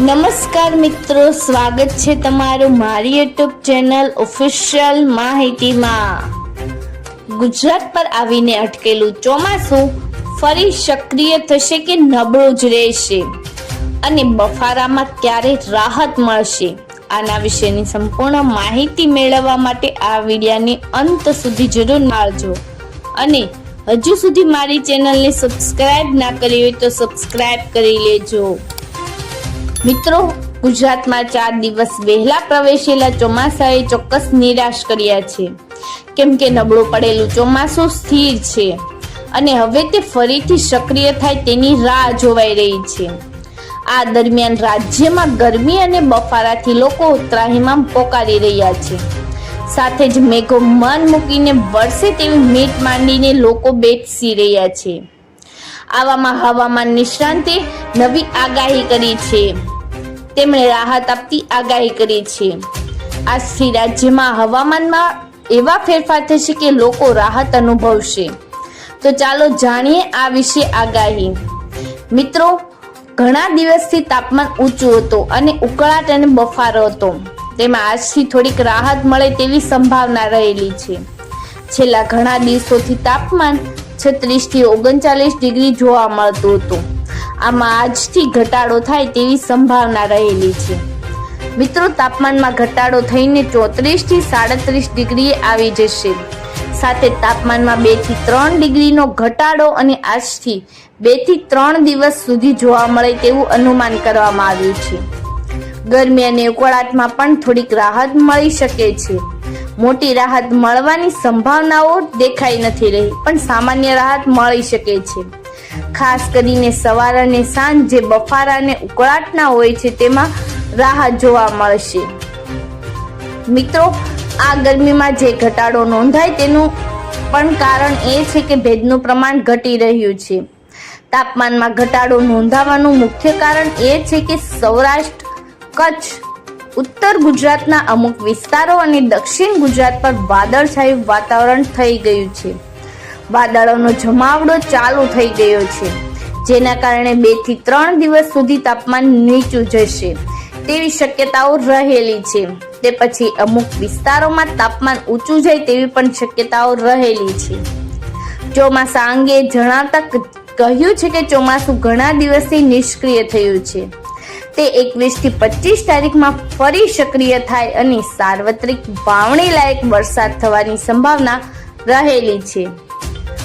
નમસ્કાર મિત્રો, સ્વાગત છે તમારું મારી યુટ્યુબ ચેનલ ઓફિશિયલ માહિતીમાં. ગુજરાત પર આવીને અટકેલું ચોમાસું ફરી સક્રિય થશે કે નબળું જ રહેશે? અને બફારામાં ક્યારે રાહત મળશે? આના વિશેની સંપૂર્ણ માહિતી મેળવવા માટે આ વિડિયાને અંત સુધી જરૂર નાળજો અને હજુ સુધી મારી ચેનલને સબસ્ક્રાઇબ ના કરી હોય તો સબસ્ક્રાઇબ કરી લેજો. મિત્રો, ગુજરાતમાં ચાર દિવસ વહેલા પ્રવેશેલા ચોમાસાએ ચોક્કસ નિરાશ કર્યા છે. કેમ કે નબળું પડેલું ચોમાસું સ્થિર છે અને હવે તે ફરીથી સક્રિય થાય તેની રાહ જોવાઈ રહી છે. આ દરમિયાન રાજ્યમાં ગરમી અને બફારાથી લોકો ત્રાહિમામ પોકારી રહ્યા છે. સાથે જ મેઘો મન મૂકીને વરસે તેવી મીટ માંડીને લોકો બેસી રહ્યા છે. આવામાં હવામાન નિષ્ણાંતે નવી આગાહી કરી છે. તેમણે રાહત આપતી આગાહી કરી છે. આજથી રાજ્યમાં હવામાનમાં એવા ફેરફાર થશે કે લોકો રાહત અનુભવશે. તો ચાલો જાણીએ આ વિશે આગાહી. મિત્રો, ઘણા દિવસથી તાપમાન ઊંચું હતું અને ઉકળાટ અને બફારો હતો. તેમાં આજથી થોડીક રાહત મળે તેવી સંભાવના રહેલી છે. છેલ્લા ઘણા દિવસોથી તાપમાન છત્રીસથી ઓગણચાલીસ ડિગ્રી જોવા મળતું હતું. આમાં આજથી ઘટાડો થાય તેવી સંભાવના રહેલી છે. મિત્રો, તાપમાનમાં ઘટાડો થઈને ચોત્રીસથી સાડત્રીસ ડિગ્રીએ આવી જશે. સાથે તાપમાનમાં બેથી ત્રણ ડિગ્રીનો ઘટાડો અને આજથી બેથી ત્રણ દિવસ સુધી જોવા મળે તેવું અનુમાન કરવામાં આવ્યું છે. ગરમી અને ઉકળાટમાં પણ થોડીક રાહત મળી શકે છે. મોટી રાહત મળવાની સંભાવનાઓ દેખાઈ નથી રહી, પણ સામાન્ય રાહત મળી શકે છે. ખાસ કરીને સવાર અને સાંજ જે બફારા અને ઉકળાટના હોય છે, તેમાં રાહત જોવા મળશે. મિત્રો, આ ગરમીમાં જે ઘટાડો નોંધાય તેનું પણ કારણ એ છે કે ભેજનું પ્રમાણ ઘટી રહ્યું છે. તાપમાનમાં ઘટાડો નોંધાવાનું મુખ્ય કારણ એ છે કે સૌરાષ્ટ્ર, કચ્છ, ઉત્તર ગુજરાતના અમુક વિસ્તારો અને દક્ષિણ ગુજરાત પર વાદળછાયું વાતાવરણ થઈ ગયું છે. વાદળોનો જમાવડો ચાલુ થઈ ગયો છે, જેના કારણે બેથી ત્રણ દિવસ સુધી તાપમાન નીચું જશે. તેવી શક્યતાઓ રહેલી છે. તે પછી અમુક વિસ્તારોમાં તાપમાન ઊંચું જાય તેવી પણ શક્યતાઓ રહેલી છે. ચોમાસા અંગે જણાતા કહ્યું છે કે ચોમાસું ઘણા દિવસથી નિષ્ક્રિય થયું છે. તે એકવીસથી પચીસ તારીખમાં ફરી સક્રિય થાય અને સાર્વત્રિક વાવણી લાયક વરસાદ થવાની સંભાવના રહેલી છે.